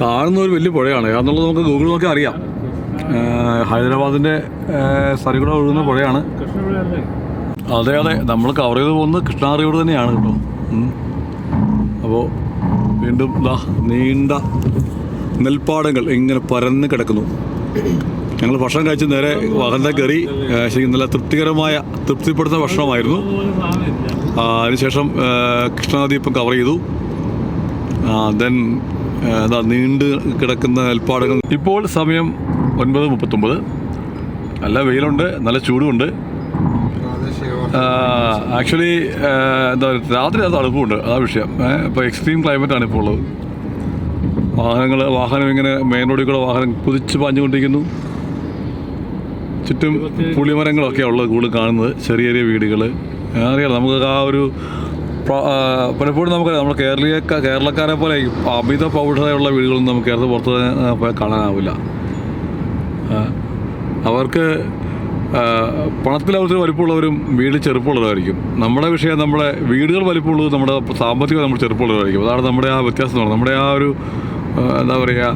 കാണുന്ന ഒരു വലിയ പുഴയാണ്. എന്നുള്ളത് നമുക്ക് ഗൂഗിൾ നോക്കി അറിയാം. ഹൈദരാബാദിന്റെ സരികുട ഒഴുകുന്ന പുഴയാണ്. അതെ അതെ നമ്മൾ കവർ ചെയ്ത് പോകുന്നത് കൃഷ്ണാറിയോട് തന്നെയാണ് കേട്ടോ. അപ്പോൾ വീണ്ടും ദാ നീണ്ട നെൽപ്പാടങ്ങൾ ഇങ്ങനെ പരന്ന് കിടക്കുന്നു. ഞങ്ങൾ ഭക്ഷണം കഴിച്ച് നേരെ വാഹനത്തെ കയറി ശരിക്കും നല്ല തൃപ്തികരമായ തൃപ്തിപ്പെടുത്തുന്ന ഭക്ഷണമായിരുന്നു. അതിനുശേഷം കൃഷ്ണനദി ഇപ്പം കവർ ചെയ്തു. ദെൻ എന്താ നീണ്ട് കിടക്കുന്ന ഏൽപ്പാടുകൾ ഇപ്പോൾ സമയം ഒൻപത് മുപ്പത്തൊമ്പത്. നല്ല വെയിലുണ്ട് നല്ല ചൂടുമുണ്ട്. ആക്ച്വലി എന്താ പറയുക രാത്രി അത് തണുപ്പുണ്ട് അതാ വിഷയം. ഇപ്പോൾ എക്സ്ട്രീം ക്ലൈമറ്റ് ആണ് ഇപ്പോൾ ഉള്ളത്. വാഹനങ്ങൾ വാഹനം ഇങ്ങനെ മെയിൻ റോഡിൽ കൂടെ വാഹനം കുതിച്ച് പാഞ്ഞുകൊണ്ടിരിക്കുന്നു. ചുറ്റും പുളിമരങ്ങളൊക്കെ ഉള്ളത് കൂടുതൽ കാണുന്നത് ചെറിയ ചെറിയ വീടുകൾ അറിയാം നമുക്ക് ആ ഒരു പലപ്പോഴും നമുക്ക് നമ്മൾ കേരളീയ കേരളക്കാരെ പോലെ അമിത പൗഢതയുള്ള വീടുകളൊന്നും നമുക്ക് കേരളത്തിൽ പുറത്ത് കാണാനാവില്ല. അവർക്ക് പണത്തിൽ അവർക്ക് വലിപ്പമുള്ളവരും വീട് ചെറുപ്പമുള്ളവരായിരിക്കും നമ്മുടെ വിഷയം നമ്മുടെ വീടുകൾ വലിപ്പമുള്ളത് നമ്മുടെ സാമ്പത്തികം നമ്മൾ ചെറുപ്പമുള്ളവരായിരിക്കും അതാണ് നമ്മുടെ ആ വ്യത്യാസം എന്ന് നമ്മുടെ ആ ഒരു എന്താ പറയുക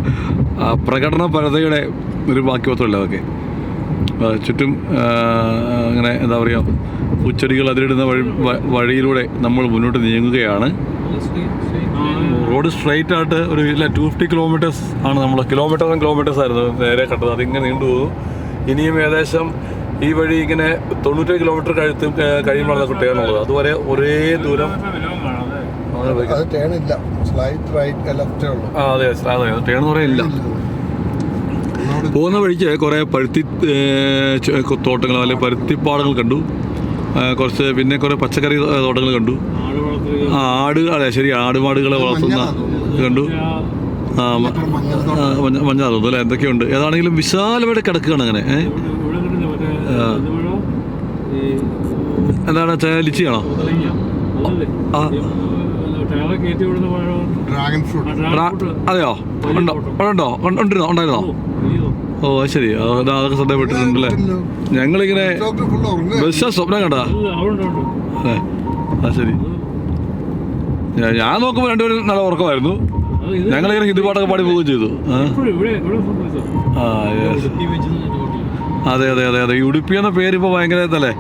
ആ പ്രകടനപരതയുടെ ഒരു ബാക്കിപത്രമല്ല അതൊക്കെ? ചുറ്റും അങ്ങനെ എന്താ പറയുക പൂച്ചെടികൾ അതിലിടുന്ന വഴി വഴിയിലൂടെ നമ്മൾ മുന്നോട്ട് നീങ്ങുകയാണ്. റോഡ് സ്ട്രൈറ്റ് ആയിട്ട് ഒരു ഇല്ല ടു ഫിഫ്റ്റി കിലോമീറ്റേഴ്സ് ആണ് നമ്മൾ കിലോമീറ്റർ കിലോമീറ്റേഴ്സ് ആയിരുന്നു. നേരെ കണ്ടത്. അതിങ്ങനെ നീണ്ടു പോകും ഇനിയും ഏകദേശം ഈ വഴി ഇങ്ങനെ തൊണ്ണൂറ്റേഴ് കിലോമീറ്റർ കഴുത്ത് കഴിയുമ്പോഴാണ് കുട്ടികളുള്ളത് അതുവരെ ഒരേ ദൂരം. അത് അതെ ടേൺ എന്ന് പോകുന്ന വഴിക്ക് കുറേ പരുത്തി തോട്ടങ്ങൾ അല്ലെങ്കിൽ പരുത്തിപ്പാടങ്ങൾ കണ്ടു. കുറച്ച് പിന്നെ കുറേ പച്ചക്കറി തോട്ടങ്ങൾ കണ്ടു. ആട് അതെ ശരി ആടുമാടുകളെ വളർത്തുന്ന കണ്ടു. ആ മഞ്ഞ തോന്നുന്നു അല്ലേ? എന്തൊക്കെയുണ്ട്? ഏതാണെങ്കിലും വിശാലമായിട്ട് കിടക്കുകയാണ് അങ്ങനെ എന്താണ് ലിച്ചിയാണോ? ആ. അതെയോ? ഉണ്ടോ? ഉണ്ടോ? ഉണ്ട്- ഉണ്ടായിരുന്നോ ഉണ്ടായിരുന്നോ? ഓ, ശരി. ആ, അതൊക്കെ ശ്രദ്ധപ്പെട്ടിട്ടുണ്ടല്ലേ? ഞങ്ങളിങ്ങനെ ബസ്സാ ബസ് സ്വപ്നം കണ്ടാ? അല്ല, അവിടെ ഉണ്ട്, അവിടെ ഉണ്ട്. അതെ അത് ശരി ഞാൻ നോക്കുമ്പോൾ രണ്ടുപേരും നല്ല ഉറക്കമായിരുന്നു. ഞങ്ങളിങ്ങനെ ഹിന്ദി പാട്ടൊക്കെ പാടി പോവുകയും ചെയ്തു. ആ. ആ യെസ് അതെ അതെ അതെ അതെ. ഉടുപ്പി എന്ന പേര് ഇപ്പോൾ ഭയങ്കര ഇതല്ലേ?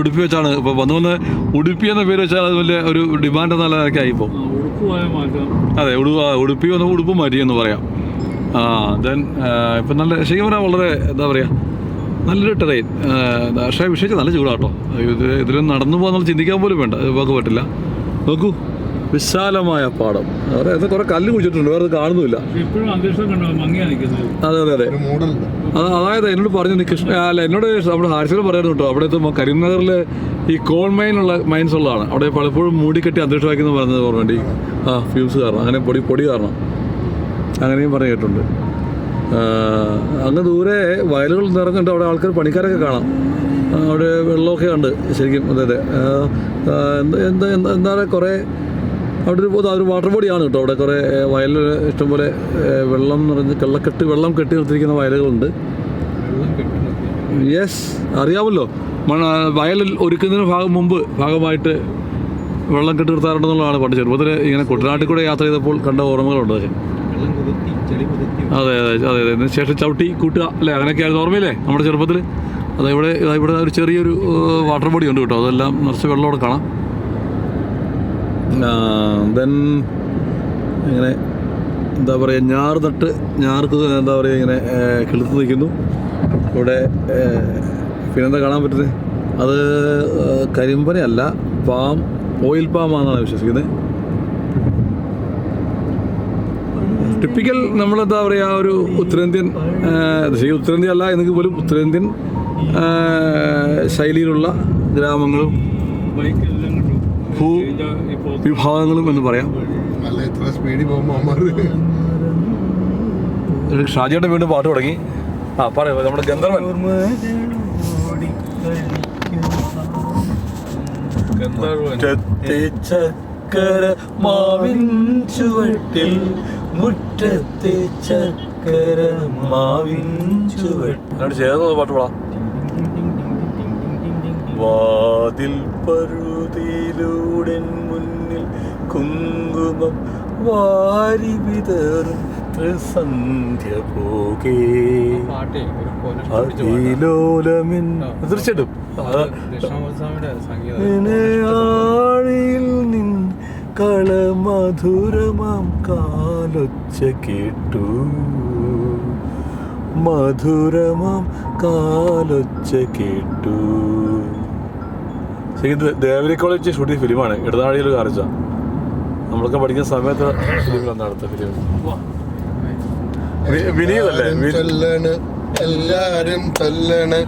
ഉടുപ്പി വെച്ചാണ്. ഇപ്പോൾ വന്ന് വന്ന് ഉടുപ്പി എന്ന പേര് വെച്ചാൽ അത് വലിയ ഒരു ഡിമാൻഡ് നല്ല നിലയ്ക്ക് ആയിപ്പോൾ ആ, ഉടുപ്പ് പോയാൽ മാറ്റാം. അതെ ഉടു ആ, ഉടുപ്പി വന്ന് ഉടുപ്പ് മാറ്റി എന്ന് പറയാം. ആ ദെൻ ഇപ്പം നല്ല ശരിക്കും പറഞ്ഞാൽ വളരെ എന്താ പറയുക നല്ലൊരു ട്രെയിൻ പക്ഷേ വിഷയിച്ച് നല്ല ചൂടാട്ടോ. ഇത് ഇതിൽ നടന്നു പോകാൻ നമ്മൾ ചിന്തിക്കാൻ പോലും വേണ്ട. ഇത് നമുക്ക് പറ്റില്ല. നോക്കൂ വിശാലമായ പാടം. അതായത് കുറെ കല്ല് കുഴിച്ചിട്ടുണ്ട്. വേറെ കാണുന്നില്ല അതെ അതെ അതെ. അതായത് എന്നോട് പറഞ്ഞു നീ കൃഷ്ണ അല്ല എന്നോട് നമ്മുടെ ഹാരിസിൽ പറയുന്നു കേട്ടോ. അവിടെ എത്തുമ്പോൾ കരിനഗറിൽ ഈ കോൾ മൈനുള്ള മൈൻസ് ഉള്ളതാണ്. അവിടെ പലപ്പോഴും മൂടിക്കെട്ടി അന്തരീക്ഷമാക്കി എന്ന് പറഞ്ഞത് ഓർമ്മ ആ ഫ്യൂസ് കാരണം. അങ്ങനെ പൊടി പൊടി കാരണം. അങ്ങനെയും പറയായിട്ടുണ്ട് കേട്ടിട്ടുണ്ട് അങ്ങ് ദൂരെ വയലുകൾ നിറഞ്ഞിട്ട് അവിടെ ആൾക്കാർ പണിക്കാരൊക്കെ കാണാം. അവിടെ വെള്ളമൊക്കെ ഉണ്ട് ശരിക്കും. അതെ അതെ. എന്താ എന്താ എന്താ പറയുക കുറേ അവിടെ ഒരു ഒരു വാട്ടർ ബോഡിയാണ് കേട്ടോ അവിടെ കുറേ വയലിൽ ഇഷ്ടംപോലെ വെള്ളം നിറഞ്ഞ് കള്ളക്കെട്ട് വെള്ളം കെട്ടി നിർത്തിയിരിക്കുന്ന വയലുകളുണ്ട്. യെസ് അറിയാമല്ലോ. മണ വയലിൽ ഒരുക്കുന്നതിന് ഭാഗം മുമ്പ് ഭാഗമായിട്ട് വെള്ളം കെട്ടി നിർത്താറുണ്ടെന്നുള്ളതാണ് പണ്ട് ചെറുപ്പത്തിൽ ഇങ്ങനെ കുട്ടനാട്ടിൽ കൂടെ യാത്ര ചെയ്തപ്പോൾ കണ്ട ഓർമ്മകളുണ്ട്. അതൊക്കെ അതെ അതെ അതെ അതെ അതിന് ശേഷം ചവിട്ടി കൂട്ടുക. അല്ലേ അങ്ങനെയൊക്കെയായിരുന്നു ഓർമ്മയില്ലേ? നമ്മുടെ ചെറുപ്പത്തിൽ അതെ ഇവിടെ ഇതാ ഇവിടെ ഒരു ചെറിയൊരു വാട്ടർ ബോഡി ഉണ്ട് കേട്ടോ. അതെല്ലാം നിറച്ച് വെള്ളമോടെ കാണാം. ദെൻ ഇങ്ങനെ എന്താ പറയുക ഞാറ് നട്ട് ഞാർക്ക് എന്താ പറയുക ഇങ്ങനെ കിളുത്ത് നിൽക്കുന്നു. ഇവിടെ പിന്നെ പിന്നെന്താ കാണാൻ പറ്റുന്നത്? അത് കരിമ്പനയല്ല പാം ഓയിൽ പാമാണെന്നാണ് വിശ്വസിക്കുന്നത്. ടിപ്പിക്കൽ നമ്മളെന്താ പറയുക ഒരു ഉത്തരേന്ത്യൻ ശരി ഉത്തരേന്ത്യ അല്ല എന്നെങ്കിൽ പോലും ഉത്തരേന്ത്യൻ ശൈലിയിലുള്ള ഗ്രാമങ്ങളും ഭൂ വിഭാഗങ്ങളും എന്ന് പറയാം. ഷാജിയുടെ വീണ്ടും പാട്ട് തുടങ്ങി. ആ പറയാം നമ്മുടെ ഗന്ധർവൻ. ഗന്ധർവൻ. ചക്കര മാവിൻ ചുവട്ടിൽ മുറ്റത്തെ ചക്കര മാവിൻ ചേർന്ന് വാതിൽ മുന്നിൽ കുങ്കുമം വാരി വിതറും പോകേ അതിലോലമിൻ തീർച്ചയായിട്ടും. ആഴിയിൽ നിൻ കളമധുരമാം കാലൊച്ച കേട്ടു. മധുരമാം കാലൊച്ച കേട്ടു. ശരിക്കും ദേവരി കോളേജ് ഷൂട്ടിംഗ് ഫിലിമാണ്. ഇടനാഴിയിൽ കാണിച്ച. നമ്മളൊക്കെ പഠിക്കുന്ന സമയത്ത് ഫിലിമിലാണ് അടുത്ത ഫിലിം. വിനീതല്ലേ? എല്ലാരും കല്ലാണ്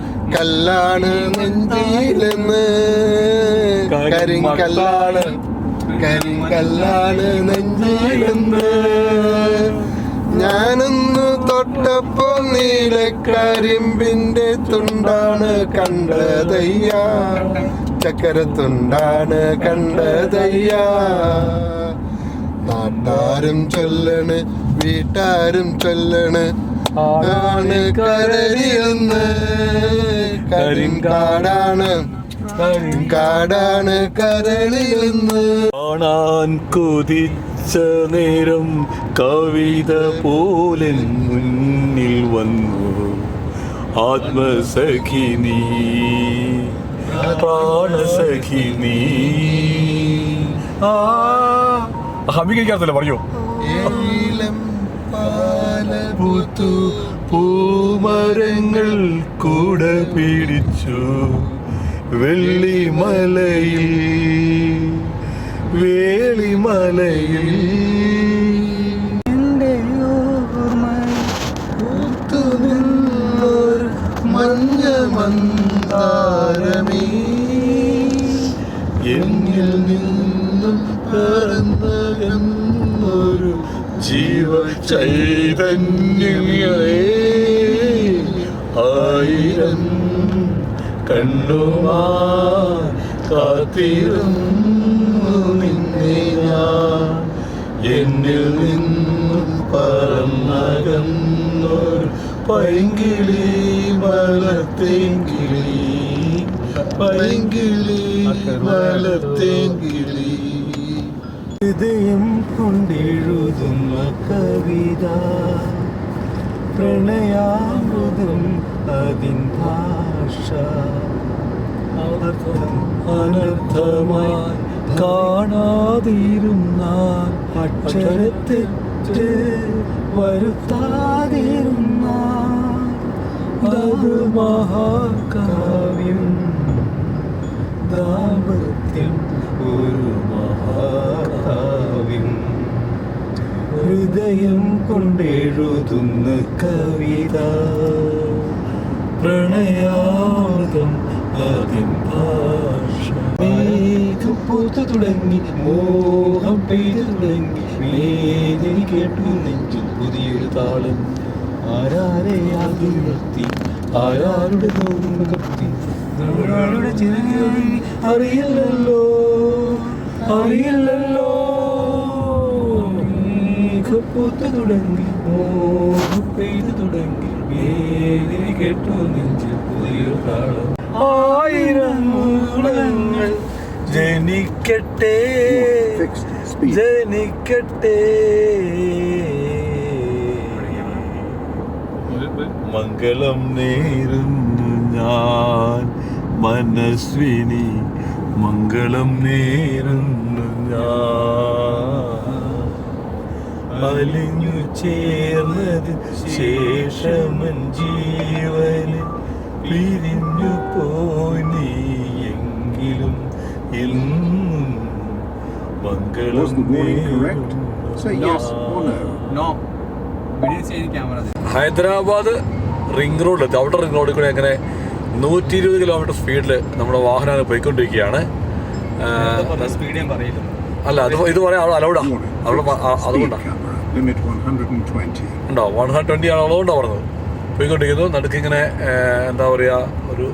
കരിങ്കല്ലാണ് കരിങ്കല്ലാണ് നെഞ്ചിലെന്ന് ഞാനൊന്ന് തൊട്ടപ്പോ നീലക്കരിമ്പിന്റെ തുണ്ടാണ് കണ്ടതയ്യ. ചക്കരത്തുണ്ടാണ് കണ്ടതയ്യ. നാട്ടാരും ചൊല്ലണ് വീട്ടാരും ചൊല്ലണ് ആണ് കരരിയെന്ന് കരിങ്കാടാണ് കരിങ്കാടാണ് നിന്ന് കാണാൻ കൊതിച്ച നേരം കവിത പോലെ മുന്നിൽ വന്നു. ആത്മസഖി നീ പ്രാണസഖി നീ. ആ ഹമിക്കറിയത്തില്ല പറയൂ. പൂമരങ്ങൾ കൂടെ പിടിച്ചു. വെള്ളിമലയിൽ വേളിമലയിൽ. എന്നിൽ നിന്നും പറന്നൊരു ജീവ ചൈതന്യമേ ആയിരം കണ്ണുമാ കാത്തിരുന്നു നിന്നെ ഞാൻ. എന്നിൽ നിന്നും പറന്നകന്നൊരു പൈങ്കിളി മലത്തേങ്കിളി. പൈങ്കിളി മലത്തേങ്കിളി. ഹൃദയം കൊണ്ടെഴുതുന്ന കവിത. പ്രണയാമൃതം അതിൻ ഭാഷ അനർത്ഥമായി കാണാതിരുന്നാൽ അക്ഷരത്തെറ്റ് വരുത്താതിരുന്നാൽ മഹാകാവ്യം ദാമ്പത്യം ഒരു മഹാകാവ്യം ഹൃദയം കൊണ്ടെഴുതുന്ന കവിത പ്രണയാമൃതം ആദ്യം മേഘം പൂത്തു തുടങ്ങി മോഹം പെയ്തു തുടങ്ങി. വേദനി കേട്ടു നെഞ്ചു പുതിയൊരു താളം. ആരാരെ ആദ്യം ആരാരുടെ കത്തി? ആരാരുടെ ചിരങ്ങി അറിയില്ലല്ലോ. അറിയില്ലല്ലോ. മേഘപ്പൂത്ത് തുടങ്ങി മോഹം പെയ്തു തുടങ്ങി. കേട്ടു നെഞ്ചിൽ പുതിയൊരു താളം ആയിരം മൂളങ്ങൾ ജനിക്കട്ടെ ജനിക്കട്ടെ. മംഗളം നേരുന്നു ഞാൻ മനസ്വിനി. മംഗളം നേരുന്നു ഞാൻ. അലിഞ്ഞു ചേർന്നത് ശേഷമൻ ജീവന് പിരിഞ്ഞു പോനി നീ എങ്കിലും എന്നും മംഗളം Hyderabad ring road outer ring റോഡിൽ കൂടെ അങ്ങനെ നൂറ്റി ഇരുപത് കിലോമീറ്റർ സ്പീഡിൽ നമ്മുടെ വാഹനം പോയിക്കൊണ്ടിരിക്കുകയാണ്. സ്പീഡ് ഞാൻ പറയില്ല. അല്ല അത് ഇത് പറയാൻ അവിടെ അലൗഡാ Warning. അവിടെ പ- ആ- വൺ ഹൺഡ്രഡ് 120. ഉണ്ടോ? വൺ ഹൺഡ്രഡ് ട്വന്റി ആണ് അതുകൊണ്ടാണ് പറഞ്ഞത്? പോയിക്കൊണ്ടിരിക്കുന്നു. നടുക്ക് ഇങ്ങനെ എന്താ പറയുക ഒരു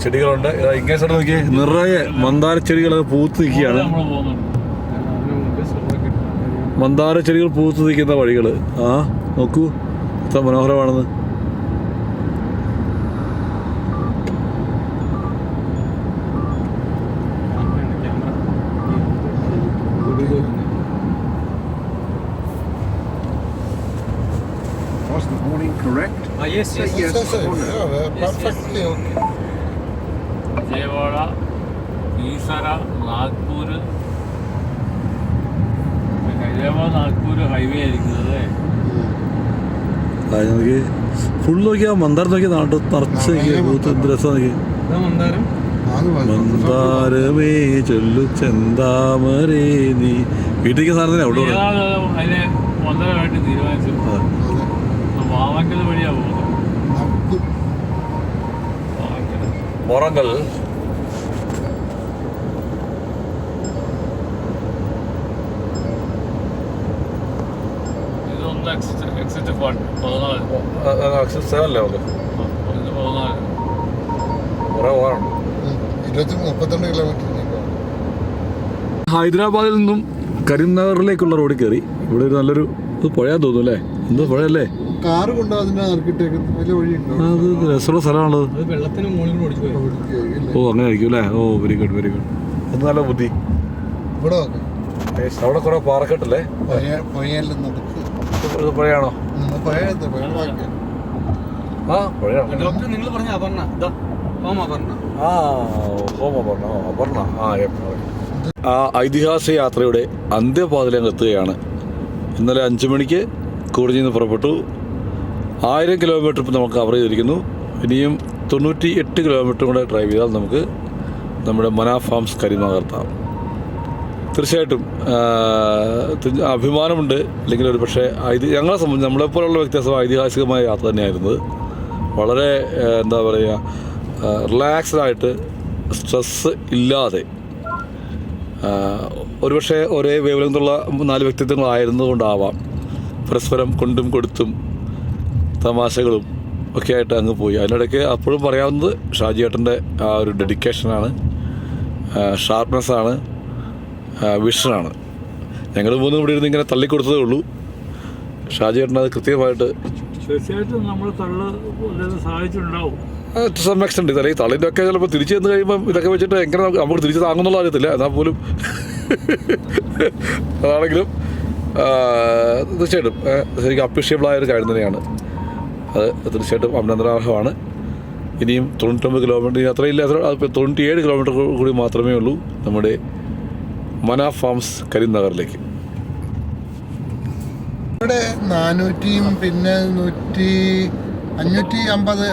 ചെടികളുണ്ട്. ഇങ്ങനെ സൈഡ് നോക്കിയേ നിറയെ മന്ദാര ചെടികൾ പൂത്ത് നിൽക്കുകയാണ്. മന്ദാര ചെടികൾ പൂത്ത് നിൽക്കുന്ന വഴികൾ ആ നോക്കൂ. എത്ര മനോഹരമാണെന്ന്. Yes, yes, yes. yes Yes, yes, yes. no. yes, yes. okay. Vijayawada ഈസര Nagpur Vijayawada Nagpur highway ആയിരിക്കും അല്ലേ അത് നോക്കി ഫുൾ നോക്കിയാ മന്ദാരം നോക്കി നാട്ട് നിറച്ച് രസം നോക്കി. മന്ദാരമേ ചൊല്ലു ചെന്താമരേ നീ വീട്ടിലേക്ക് സാധനം അവിടെ ഒന്നരമായിട്ട് തീരുമാനിച്ചു അതെ. വഴിയാ പോകുന്നത് നമുക്ക് എക്സിറ്റ് കുറേ ഇരുപത്തി മുപ്പത്തിരണ്ട് കിലോമീറ്റർ ഹൈദരാബാദിൽ നിന്നും കരീംനഗറിലേക്കുള്ള റോഡിൽ കയറി. ഇവിടെ ഒരു നല്ലൊരു പുഴയാ തോന്നുന്നു അല്ലേ? എന്തോ പുഴയല്ലേ? കാറ് കൊണ്ട് അതിന്റെ നറുക്കിട്ടേക്കുന്നത് വലിയ വഴിയുണ്ടോ? അത് രസമുള്ള സ്ഥലമാണത് വെള്ളത്തിന് മുകളിൽ ഓടിച്ചു പോയി. ഓ അങ്ങനെ ആയിരിക്കും അല്ലേ? ഓ വെരി ഗുഡ് വെരി ഗുഡ് അത് നല്ല ബുദ്ധി. ഇവിടെ നോക്ക് അവിടെ കുറെ പാറക്കെട്ടല്ലേ? പുഴ പുഴയെല്ലാം നടക്ക്. ഇത് പുഴയാണോ? ആ പുഴയാണോ? ഡോക്ടർ നിങ്ങൾ പറഞ്ഞ അപർണ. ഇതാ ഓം അപർണ. ആ ഓ അപർണ ആ ഐതിഹാസിക യാത്രയുടെ അന്ത്യപാതിലെത്തുകയാണ് എത്തുകയാണ്. ഇന്നലെ അഞ്ചു മണിക്ക് കൂടിഞ്ഞു നിന്ന് പുറപ്പെട്ടു. ആയിരം കിലോമീറ്റർ ഇപ്പം നമുക്ക് കവർ ചെയ്തിരിക്കുന്നു. ഇനിയും തൊണ്ണൂറ്റി എട്ട് കിലോമീറ്റർ കൂടെ ഡ്രൈവ് ചെയ്താൽ നമുക്ക് നമ്മുടെ മനാ ഫാംസ് കരിമാകർത്താം തീർച്ചയായിട്ടും അഭിമാനമുണ്ട്. അല്ലെങ്കിൽ ഒരു പക്ഷേ ഐതി ഞങ്ങളെ സംബന്ധിച്ച് നമ്മളെപ്പോലുള്ള വ്യത്യാസം ഐതിഹാസികമായ യാത്ര തന്നെയായിരുന്നത് വളരെ എന്താ പറയുക റിലാക്സ്ഡായിട്ട് സ്ട്രെസ്സ് ഇല്ലാതെ ഒരുപക്ഷെ ഒരേ വേവലെന്നുള്ള നാല് വ്യക്തിത്വങ്ങളായിരുന്നതുകൊണ്ടാവാം. പരസ്പരം കൊണ്ടും കൊടുത്തും തമാശകളും ഒക്കെ ആയിട്ട് അങ്ങ് പോയി. അതിനിടയ്ക്ക് അപ്പോഴും പറയാവുന്നത് ഷാജിയേട്ടന്റെ ആ ഒരു ഡെഡിക്കേഷനാണ് ഷാർപ്നെസ്സാണ് വിഷനാണ്. ഞങ്ങൾ മൂന്നും ഇവിടെ ഇരുന്ന് ഇങ്ങനെ തള്ളിക്കൊടുത്തതേ ഉള്ളൂ. ഷാജിയേട്ടൻ അത് കൃത്യമായിട്ട് തീർച്ചയായിട്ടും നമ്മൾ തള്ള് വല്ലതും സഹായിച്ചിട്ടുണ്ടാവും. ടു സം എക്സ്റ്റെന്റ് ഇത് അല്ലെങ്കിൽ തള്ളിന്റെ ഒക്കെ ചിലപ്പോൾ തിരിച്ചു ചെന്ന് കഴിയുമ്പം ഇതൊക്കെ വെച്ചിട്ട് എങ്ങനെ നമുക്ക് തിരിച്ചു താങ്ങുന്നുള്ള അറിയത്തില്ല എന്നാൽ പോലും അതാണെങ്കിലും തീർച്ചയായിട്ടും ശരിക്കും അപ്രീഷിയബിൾ ആയ ഒരു കാര്യം തന്നെയാണ്. അത് തീർച്ചയായിട്ടും അഭിനന്ദനാർഹമാണ്. ഇനിയും തൊണ്ണൂറ്റൊമ്പത് കിലോമീറ്റർ അത്രയില്ല അത്ര തൊണ്ണൂറ്റി തൊണ്ണൂറ്റിയേഴ് കിലോമീറ്റർ കൂടി മാത്രമേ ഉള്ളൂ നമ്മുടെ മന ഫാംസ് കരിനഗറിലേക്ക്. ഇവിടെ നാനൂറ്റിയും പിന്നെ നൂറ്റി അഞ്ഞൂറ്റി അമ്പത്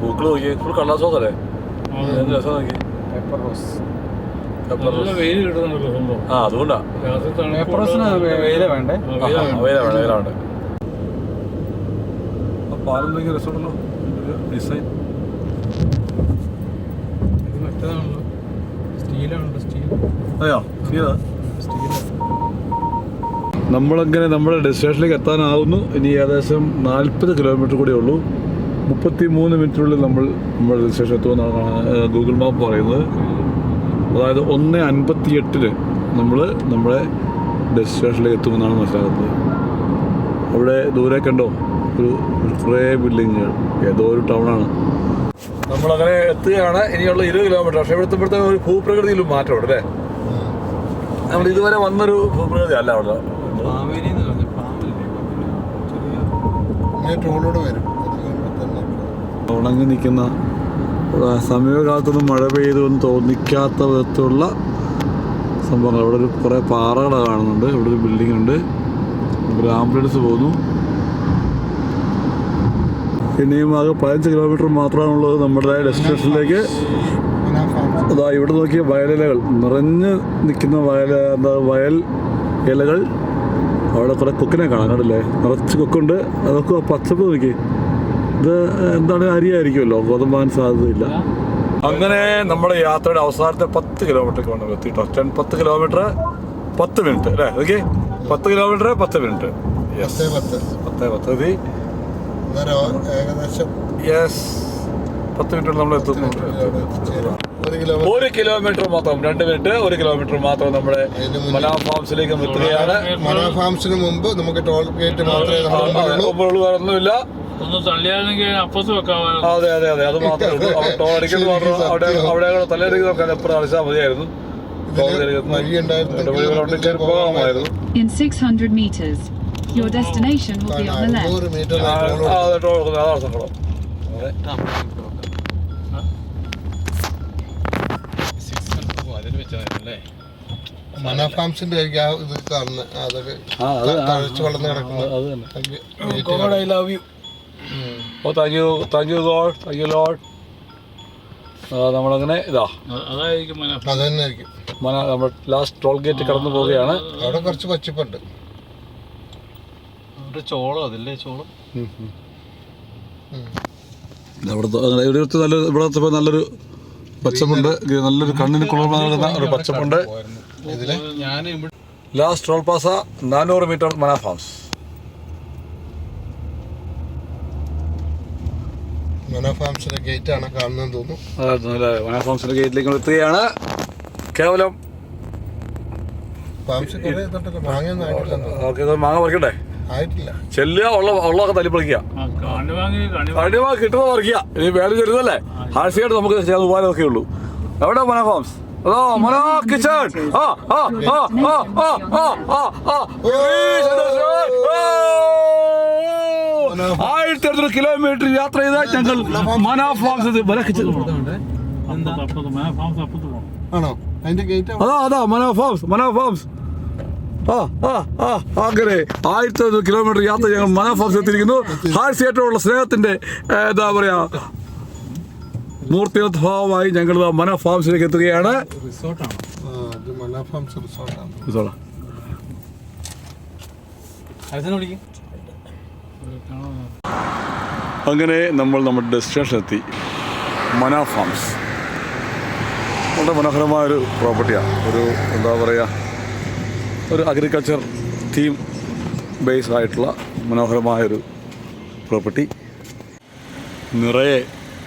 പൂക്കൾ നോക്കി ഫുൾ കള്ളാസോസല്ലേ എന്ത് രസം നോക്കി പേപ്പർ റോസ് ആ അതുകൊണ്ടാ. രാത്രി തണുപ്പ് പേപ്പർ റോസിന് വെയില വേണ്ടേ? ആ, വെയിലാ വേണ്ടത്. വേല വേണ്ട വേല വേണ്ട. പാലം ഭയങ്കര രസമുണ്ടല്ലോ. ഡിസൈൻ. ഇത് മറ്റേതാണല്ലോ. സ്റ്റീലാണല്ലോ സ്റ്റീൽ. അതെയോ? ശരിയാ സ്റ്റീൽ. നമ്മളങ്ങനെ നമ്മുടെ ഡെസ്റ്റിനേഷനിലേക്ക് എത്താനാവുന്നു. ഇനി ഏകദേശം നാൽപ്പത് കിലോമീറ്റർ കൂടെ ഉള്ളൂ. മുപ്പത്തി മൂന്ന് മിനിറ്റിനുള്ളിൽ നമ്മൾ നമ്മുടെ ഡെസ്റ്റിനേഷൻ എത്തുമെന്നാണ് ഗൂഗിൾ മാപ്പ് പറയുന്നത്. അതായത് ഒന്ന് അൻപത്തി എട്ടിന് നമ്മൾ നമ്മുടെ ഡെസ്റ്റിനേഷനിലേക്ക് എത്തുമെന്നാണ് മനസ്സിലാക്കുന്നത് അവിടെ ദൂരെ കണ്ടോ? ഒരു കുറേ ബിൽഡിങ്ങുകൾ ഏതോ ഒരു ടൗണാണ് നമ്മളങ്ങനെ എത്തുകയാണ്. ഇനിയുള്ള ഇരുപത് കിലോമീറ്റർ പക്ഷേ ഇവിടെ എത്തുമ്പോഴത്തേക്കും ഒരു ഭൂപ്രകൃതിയിലും മാറ്റമുണ്ട് അല്ലേ? നമ്മൾ ഇതുവരെ വന്നൊരു ഭൂപ്രകൃതി അല്ല അവിടെ ഉണങ്ങി നിൽക്കുന്ന സമീപകാലത്തൊന്നും മഴ പെയ്തു എന്ന് തോന്നിക്കാത്ത വിധത്തിലുള്ള സംഭവങ്ങൾ. അവിടെ ഒരു കുറേ പാറകൾ കാണുന്നുണ്ട്. ഇവിടെ ഒരു ബിൽഡിംഗ് ഉണ്ട്. ഒരു ആംബുലൻസ് പോകുന്നു. ഇനിയും ആകെ പതിനഞ്ച് കിലോമീറ്റർ മാത്രമാണുള്ളത് നമ്മുടെ ഡെസ്റ്റിനേഷനിലേക്ക് അതാ ഇവിടെ നോക്കിയ വയലിലകൾ. നിറഞ്ഞ് നിൽക്കുന്ന വയൽ എന്താ വയൽ ഇലകൾ. അവിടെ കുറേ കൊക്കിനെ കാണാം. കണ്ടില്ലേ? നിറച്ച് കൊക്കുണ്ട്. അതൊക്കെ പച്ചപ്പ് നോക്കി. ഇത് എന്താണ് അരിയായിരിക്കുമല്ലോ? ഗോതമ്പാൻ സാധ്യതയില്ല. അങ്ങനെ നമ്മുടെ യാത്രയുടെ അവസാനത്തെ പത്ത് കിലോമീറ്റർ കൊണ്ട് എത്തിയിട്ടോ. ടെൻ പത്ത് കിലോമീറ്റർ പത്ത് മിനിറ്റ് അല്ലേ? ഓക്കെ പത്ത് കിലോമീറ്റർ പത്ത് മിനിറ്റ് യെസ് പത്ത് പത്ത്. മതി ഏകദേശം യെസ് പത്ത് മിനിറ്റ് നമ്മൾ എത്തുന്നുണ്ട് ഒരു കിലോമീറ്റർ മാത്രം. രണ്ട് മിനിറ്റ് ഒരു കിലോമീറ്റർ മാത്രം നമ്മുടെ മലാ ഫാംസിലേക്ക് എത്തുകയാണ്. മലാ ഫാംസിന് മുമ്പ് നമുക്ക് ടോൾ ഗേറ്റ് മാത്രമേ ഒന്നുമില്ല. ഒന്ന് തള്ളിയാണെങ്കിൽ അപ്പുറത്ത് വെക്കാമായിരുന്നു അതെ അതെ അതെ. അത് മാത്രമേ ഉള്ളൂ. അവിടെ ടോൾ അടിക്കുന്നത് മാത്രം അവിടെ അവിടെ തലയിലേക്ക് നോക്കാൻ എപ്പോഴും അടിച്ചാൽ മതിയായിരുന്നു. ഇതിൽ വഴി ഉണ്ടായിരുന്നെങ്കിൽ നമുക്ക് ഇതിൽ പോകാമായിരുന്നു. In 600 meters, your destination will be on the left. അറുന്നൂറ് മീറ്റർ ആ, ആ, അതെ, ടോൾ കൊടുക്കുന്നത്. അതാണ് സങ്കടം. അതെ. അതിൽ വെച്ചതല്ലേ മന ഫാംസിന്റെ ആയിരിക്കും ആ ഇത് കാണുന്നത്. അതൊക്കെ ആ, അത് ആ, തഴച്ചു വളർന്ന് കിടക്കുന്നത് അത് തന്നെ. അതിന്റെ Oh, gate oh thank you thank you lord thank you lord നമ്മളങ്ങനെ ഇതാ. അതായിരിക്കും മനഃ നമ്മൾ ലാസ്റ്റ് ടോൾ ഗേറ്റ് കടന്നു പോവുകയാണ്. അവിടെ കുറച്ച് പച്ചപ്പുണ്ട്. ചോളം അതില്ലേ ചോളം? അവിടുത്തെ ഇവിടുത്തെ നല്ല ഇവിടുത്തെ നല്ലൊരു പച്ചപ്പുണ്ട്. നല്ലൊരു കണ്ണിന് കുളിർമ നൽകുന്ന ഒരു പച്ചപ്പുണ്ട്. ഇതിൽ? ഞാൻ ഇവിടെ ലാസ്റ്റ് ടോൾ പാസ നാനൂറ് മീറ്റർ മന ഫാംസ് വനാഫാംസിന്റെ ഗേറ്റ് ആണ് കാണുന്നത് തോന്നുന്നു. അതായിരുന്നു വനാഫാംസിന്റെ ഗേറ്റിലേക്ക് എത്തുകയാണ്. കേവലം മാങ്ങ പറിക്കട്ടെ? ചെല്ലുക ഉള്ള ഉള്ളതൊക്കെ തല്ലിപ്പറിക്കുക കണ്ണിവാ കിട്ടുന്ന പറിക്കുക. ഇനി വേല ചെറുതല്ലേ ഹാർസിയായിട്ട് നമുക്ക് ചെയ്യാൻ ഉപകാരമൊക്കെ ഉള്ളൂ. എവിടെ മനാഫാംസ് ഓ മനാ കിച്ചൺ? ആ ആ ആ ആ ആ ആ ആ ആയിരത്തി അറുന്നൂറ് കിലോമീറ്റർ യാത്ര ചെയ്താൽ ഞങ്ങൾ മന ഫാംസ് ആണോ? അതിന്റെ ഗേറ്റ് അതാ അതാ മന ഫാംസ് മന ഫാംസ് ആ ആ ആ അങ്ങനെ ആയിരത്തി അറുന്നൂറ് കിലോമീറ്റർ യാത്ര ഞങ്ങൾ മന ഫാംസ് എത്തിയിരിക്കുന്നു. ഹാർസിയായിട്ടുള്ള സ്നേഹത്തിന്റെ എന്താ പറയാ മൂർത്തിയുടെ ഭാവമായി ഞങ്ങൾ ഇതാ മന ഫാംസിലേക്ക് എത്തുകയാണ് റിസോർട്ടാണ് റിസോർട്ടാണ് അങ്ങനെ നമ്മൾ നമ്മുടെ ഡെസ്റ്റിനേഷൻ എത്തി. മന ഫാംസ് വളരെ മനോഹരമായൊരു പ്രോപ്പർട്ടിയാണ് ഒരു എന്താ പറയുക ഒരു അഗ്രികൾച്ചർ തീം ബേസ്ഡ് ആയിട്ടുള്ള മനോഹരമായൊരു പ്രോപ്പർട്ടി നിറയെ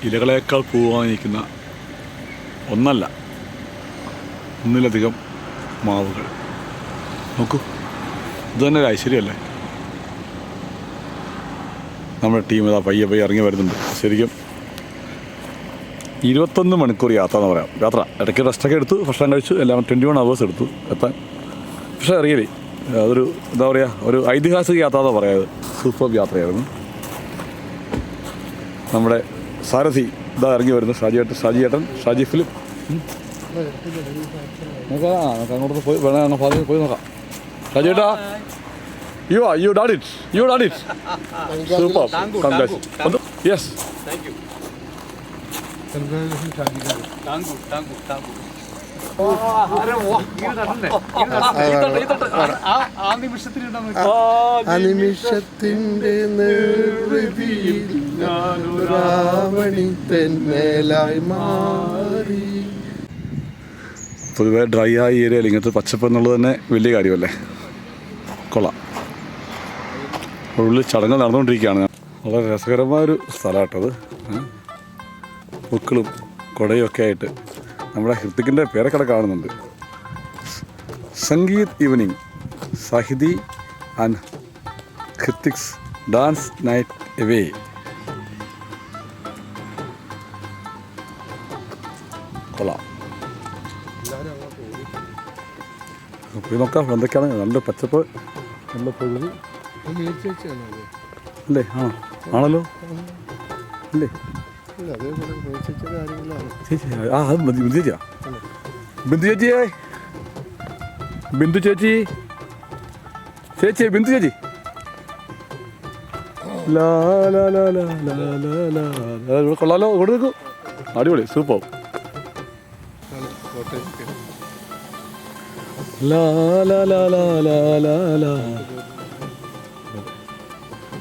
ഇലകളേക്കാൾ പൂവാൻ ഒന്നല്ല ഒന്നിലധികം മാവുകൾ. നോക്കൂ ഇതുതന്നെ ഒരു ഐശ്വര്യമല്ലേ? നമ്മുടെ ടീം ഇതാ പയ്യെ പയ്യെ ഇറങ്ങി വരുന്നുണ്ട്. ശരിക്കും ഇരുപത്തൊന്ന് മണിക്കൂർ യാത്ര എന്ന് പറയാം. യാത്ര. ഇടയ്ക്ക് റെസ്റ്റൊക്കെ എടുത്തു ഭക്ഷണം കഴിച്ചു എല്ലാം ട്വന്റി വൺ അവേഴ്സ് എടുത്തു എത്താൻ. പക്ഷേ അറിയില്ലേ അതൊരു എന്താ പറയുക ഒരു ഐതിഹാസിക യാത്ര എന്ന് പറയാത് സൂപ്പർ യാത്രയായിരുന്നു. നമ്മുടെ സാരഥി ഇതാ ഇറങ്ങി വരുന്നു ഷാജിയേട്ടൻ ഷാജിയേട്ടൻ ഷാജി ഫിലിം ഉം. നോക്കാം ആ, നമുക്ക് അങ്ങോട്ട് പോയി വേണേ അങ്ങ് പോയി നോക്കാം. ഷാജിയേട്ടാ. You are, you done it. You done it. Super. Congratulations. Yes. Thank you. ആ നിമിഷത്തിന്റെ നിർവൃതിയിൽ ഞാനൊരാവണി തന്നേലായി മാറി. പൊതുവേ ഡ്രൈ ആയി ഏരിയ അല്ലെങ്കിൽ പച്ചപ്പ് എന്നുള്ളത് തന്നെ വലിയ കാര്യമല്ലേ? കൊള്ളാം. ഉള്ളിൽ ചടങ്ങ് നടന്നുകൊണ്ടിരിക്കുകയാണ് വളരെ രസകരമായൊരു സ്ഥലമാട്ടത് പൂക്കളും കുടയും ഒക്കെ ആയിട്ട് നമ്മുടെ ഹൃത്തിക്കിന്റെ പേരക്കട കാണുന്നുണ്ട്. Sangeet evening സാഹിദി and Hrithik's dance night away. കൊള്ളാം. പോയി നോക്കാം എന്തൊക്കെയാണ്? നല്ല പച്ചപ്പ് നല്ല പ്രകൃതി അല്ലേ ആ ആണല്ലോ അല്ലേ ചേച്ചി ആ അത് ബിന്ദു ചേച്ചിയാ ബിന്ദു ചേച്ചിയേ ബിന്ദു ചേച്ചി ചേച്ചി ബിന്ദു ചേച്ചി കൊള്ളാലോ ഇവിടെ നിൽക്കൂ അടിപൊളി സൂപ്പർ ലാ ലാ ലാ ലാ ലാ ലാ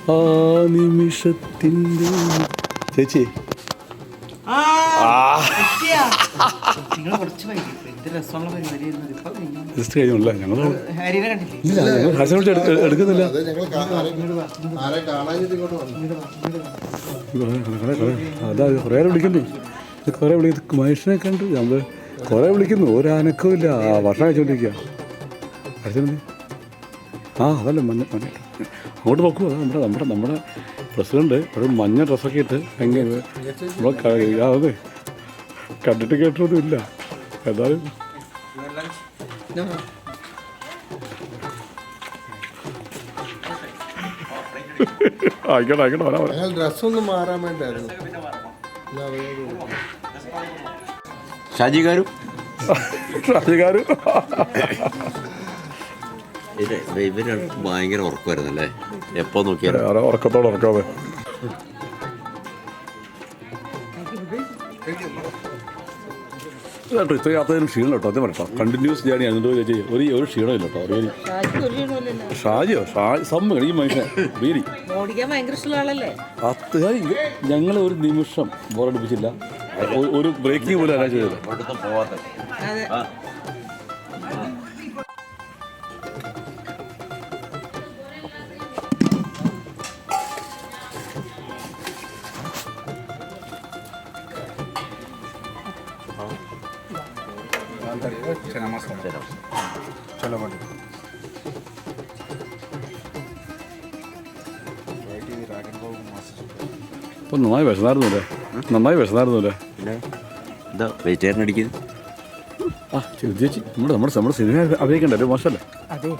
ആ നിമിഷത്തിന്റെ ചേച്ചി. ജസ്റ്റ് ഇല്ല മനുഷ്യനെ കണ്ട് നമ്മൾ കുറെ വിളിക്കുന്നു. ഒരനക്കവും ഇല്ല ഭക്ഷണം കഴിച്ചുകൊണ്ടിരിക്കുക ഹർഷനത് ആ അതല്ല മഞ്ഞ മഞ്ഞ അങ്ങോട്ട് നോക്കൂ അത് നമ്മുടെ നമ്മുടെ നമ്മുടെ പ്രസിഡന്റ് ഒരു മഞ്ഞ ഡ്രസ്സൊക്കെ ഇട്ട് ആ, അതെ. കണ്ടിട്ട് കേട്ടൊന്നും ഇല്ല. എന്നാലും ആയിക്കോട്ടെ ആയിക്കോട്ടെ വരാം വരാം. ഞങ്ങൾ ഡ്രസ്സൊന്നും മാറാൻ കൊടുക്കാം. ഷാജി ഗാരു രാജകാര് ഇത് ഇവർ ഭയങ്കര ഉറക്കമായിരുന്നല്ലേ എപ്പോ നോക്കിയാലും. ഉറക്കത്തോടെ ഉറക്കാവേ കേട്ടോ ഇത്ര യാത്രയിൽ ക്ഷീണം കേട്ടോ അതേ പറയട്ടോ കണ്ടിന്യൂസ് ജേണി അതിന്റെ ചേച്ചി ഒരു ഒരു ക്ഷീണമില്ല കേട്ടോ റിയലി. ഷാജിയോ? ഷാജി സമ്മ ഈ മനുഷ്യൻ റിയലി അത് ഞങ്ങൾ ഒരു നിമിഷം ബോറടിപ്പിച്ചില്ല. ഒരു ബ്രേക്കിംഗ് പോലും അല്ല ചെയ്തത്. അതെ ഇപ്പം നന്നായി വിശന്നായിരുന്നു അല്ലേ നന്നായി വിശന്നായിരുന്നു അല്ലേ എന്താ വെജിറ്റേറിയൻ അടിക്കുന്നു? ആ ചേച്ചി നമ്മുടെ നമ്മുടെ നമ്മുടെ സിനിമ അഭിനയിക്കണ്ടേ ഒരു മോശമല്ലേ? അതെ.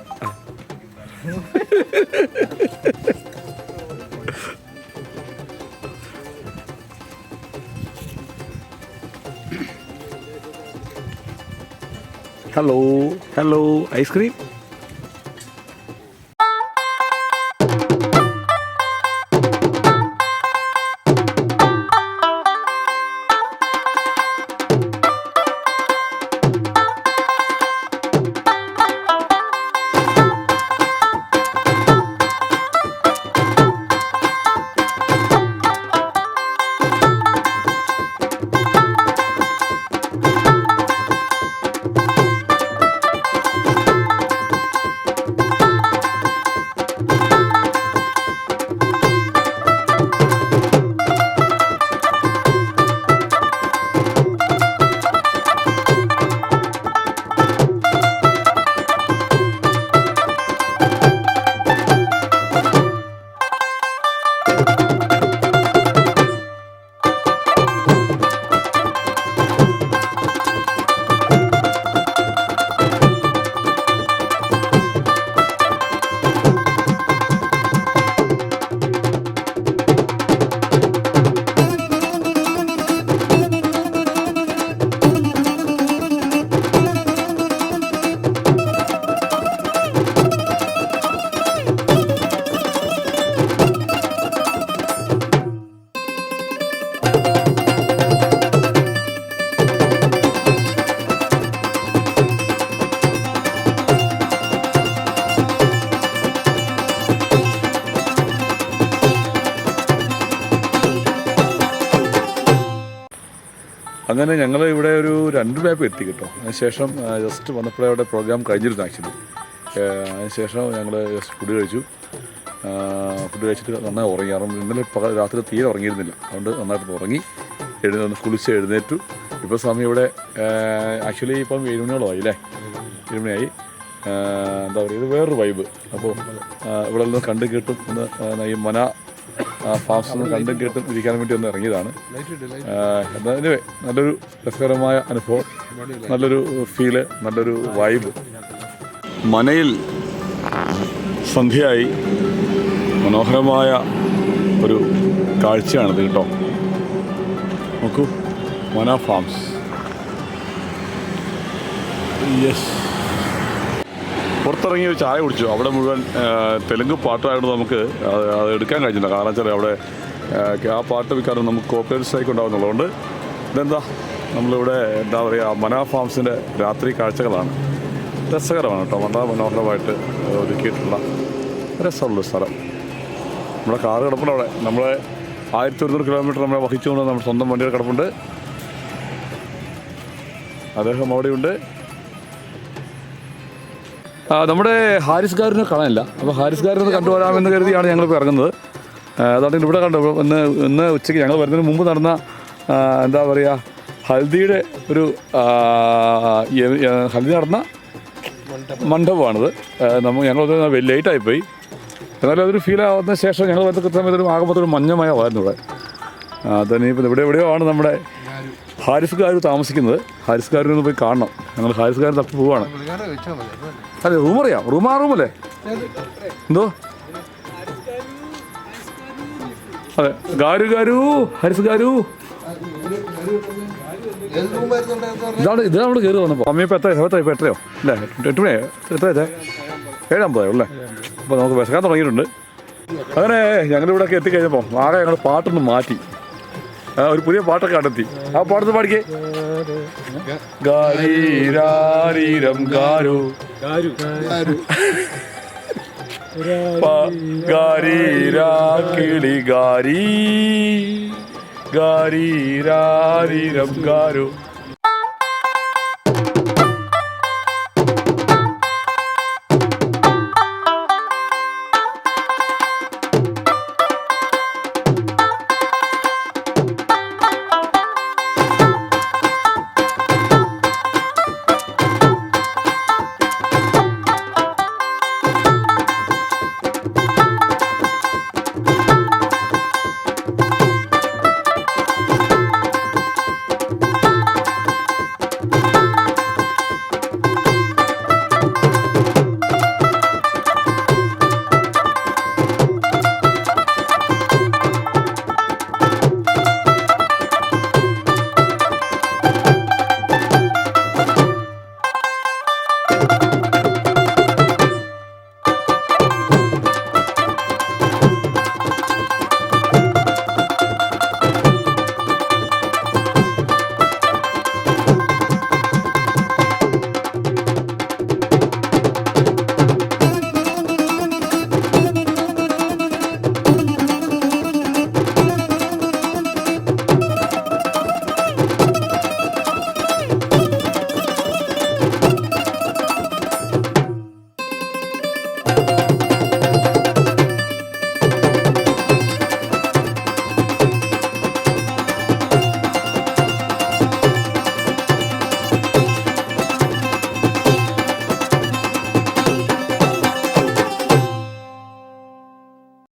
ഹലോ ഹലോ ഐസ്ക്രീം അങ്ങനെ ഞങ്ങൾ ഇവിടെ ഒരു രണ്ട് മാപ്പ് എത്തി കേട്ടോ. അതിനുശേഷം ജസ്റ്റ് വന്നപ്പോഴേ അവിടെ പ്രോഗ്രാം കഴിഞ്ഞിരുന്നു ആക്ച്വലി അതിനുശേഷം ഞങ്ങൾ ജസ്റ്റ് ഫുഡ് കഴിച്ചു. ഫുഡ് കഴിച്ചിട്ട് നന്നായി ഉറങ്ങി കാരണം ഇന്നലെ പകൽ രാത്രി തീരെ ഉറങ്ങിയിരുന്നില്ല. അതുകൊണ്ട് നന്നായിട്ട് ഉറങ്ങി. എഴുന്നേന്ന് കുളിച്ച് എഴുന്നേറ്റു. ഇപ്പോൾ സമയം ഇവിടെ ആക്ച്വലി ഇപ്പം ഏഴ് മണിയോളമായി അല്ലേ? ഏഴ് മണിയായി ആ, എന്താ പറയുക ഇത് വേറൊരു വൈബ് അപ്പോൾ ഇവിടെ നിന്ന് കണ്ടു കേട്ടും. ഒന്ന് ഈ മന ഫാംസ് ഒന്ന് കണ്ടും കേട്ടും ഇരിക്കാൻ വേണ്ടി ഒന്ന് ഇറങ്ങിയതാണ്. എന്തായാലും നല്ലൊരു രസകരമായ അനുഭവം. നല്ലൊരു ഫീൽ നല്ലൊരു വൈബ് മനയിൽ സന്ധ്യയായി. മനോഹരമായ ഒരു കാഴ്ചയാണിത് കേട്ടോ നോക്കൂ മന ഫാംസ് യെസ് പുറത്തിറങ്ങി ഒരു ചായ കുടിച്ചു. അവിടെ മുഴുവൻ തെലുങ്ക് പാട്ടായതുകൊണ്ട് നമുക്ക് അത് എടുക്കാൻ കഴിഞ്ഞില്ല. കാരണം വെച്ചാൽ അവിടെ ആ, പാട്ട് വിൽക്കാനും നമുക്ക് കോപ്പറേറ്റ് സ്ട്രൈക്ക് ഉണ്ടാകുന്നുള്ളതുകൊണ്ട് ഇതെന്താ? നമ്മളിവിടെ എന്താ പറയുക മനാ ഫാംസിന്റെ രാത്രി കാഴ്ചകളാണ്. രസകരമാണ് കേട്ടോ. വളരെ മനോഹരമായിട്ട് ഒരുക്കിയിട്ടുള്ള രസമുള്ള സ്ഥലം. നമ്മുടെ കാറ് കിടപ്പുണ്ട് അവിടെ. നമ്മളെ ആയിരത്തി ഒരുന്നൂറ് കിലോമീറ്റർ നമ്മളെ വഹിച്ചുകൊണ്ട് നമ്മുടെ സ്വന്തം വണ്ടിയുടെ കിടപ്പുണ്ട്. അദ്ദേഹം അവിടെയുണ്ട്. നമ്മുടെ ഹാരിസ് ഗാരിനെ കാണാനില്ല. അപ്പോൾ ഹാരിസ് ഗാരിനെ കണ്ടുവരാമെന്ന് കരുതിയാണ് ഞങ്ങളിപ്പോൾ ഇറങ്ങുന്നത്. അതാണ് ഇവിടെ കണ്ടു ഇന്ന് ഇന്ന് ഉച്ചയ്ക്ക് ഞങ്ങൾ വരുന്നതിന് മുമ്പ് നടന്ന എന്താ പറയുക ഹൽദിയുടെ ഒരു ഹൽദി നടന്ന മണ്ഡപമാണിത്. നമ്മൾ ഞങ്ങൾ ലേറ്റായിപ്പോയി. എന്നാലും അതൊരു ഫീൽ ആവുന്ന ശേഷം ഞങ്ങൾ വന്ന കൃത്യമായി ഒരു ആകുമ്പോൾ ഒരു മഞ്ഞമയമായിരുന്നു ഇവിടെ. അതിനിപ്പോൾ ഇവിടെ എവിടെയോ ആണ് നമ്മുടെ ഹാരിസ്കാർ താമസിക്കുന്നത്. ഹാരിസ്കാരിനൊന്ന് പോയി കാണണം. ഞങ്ങൾ ഹാരിസ്കാരൻ തപ്പി പോവാണ്? അതെ റൂം അറിയാം. റൂം ആ റൂമല്ലേ? എന്തോ? അതെ ഗാരു ഗാരു ഹരിസ് ഗാരു. ഇതാണ് ഇതാണ് നമ്മൾ കയറി വന്നപ്പോൾ അമ്മ ഇപ്പോൾ എത്ര എത്ര ഇപ്പോൾ എത്രയോ? അല്ലേ എട്ട് മണിയോ എത്ര ഏഴാമ്പതായോ അല്ലേ? അപ്പോൾ നമുക്ക് വിശക്കാൻ തുടങ്ങിയിട്ടുണ്ട്. അങ്ങനെ ഞങ്ങളിവിടെ ഇവിടെയൊക്കെ എത്തിക്കഴിഞ്ഞപ്പോൾ ആകെ ഞങ്ങൾ പാട്ടൊന്ന് മാറ്റി. ഒരു പുതിയ പാട്ടൊക്കെ കണ്ടെത്തി. ആ പാട്ടത്ത് പാടിക്കേ. ഗാരീരാരീരം ഗാരു. ഗാരീരാ കിളി ഗാരി. ഗാരീരാരീരം ഗാരു.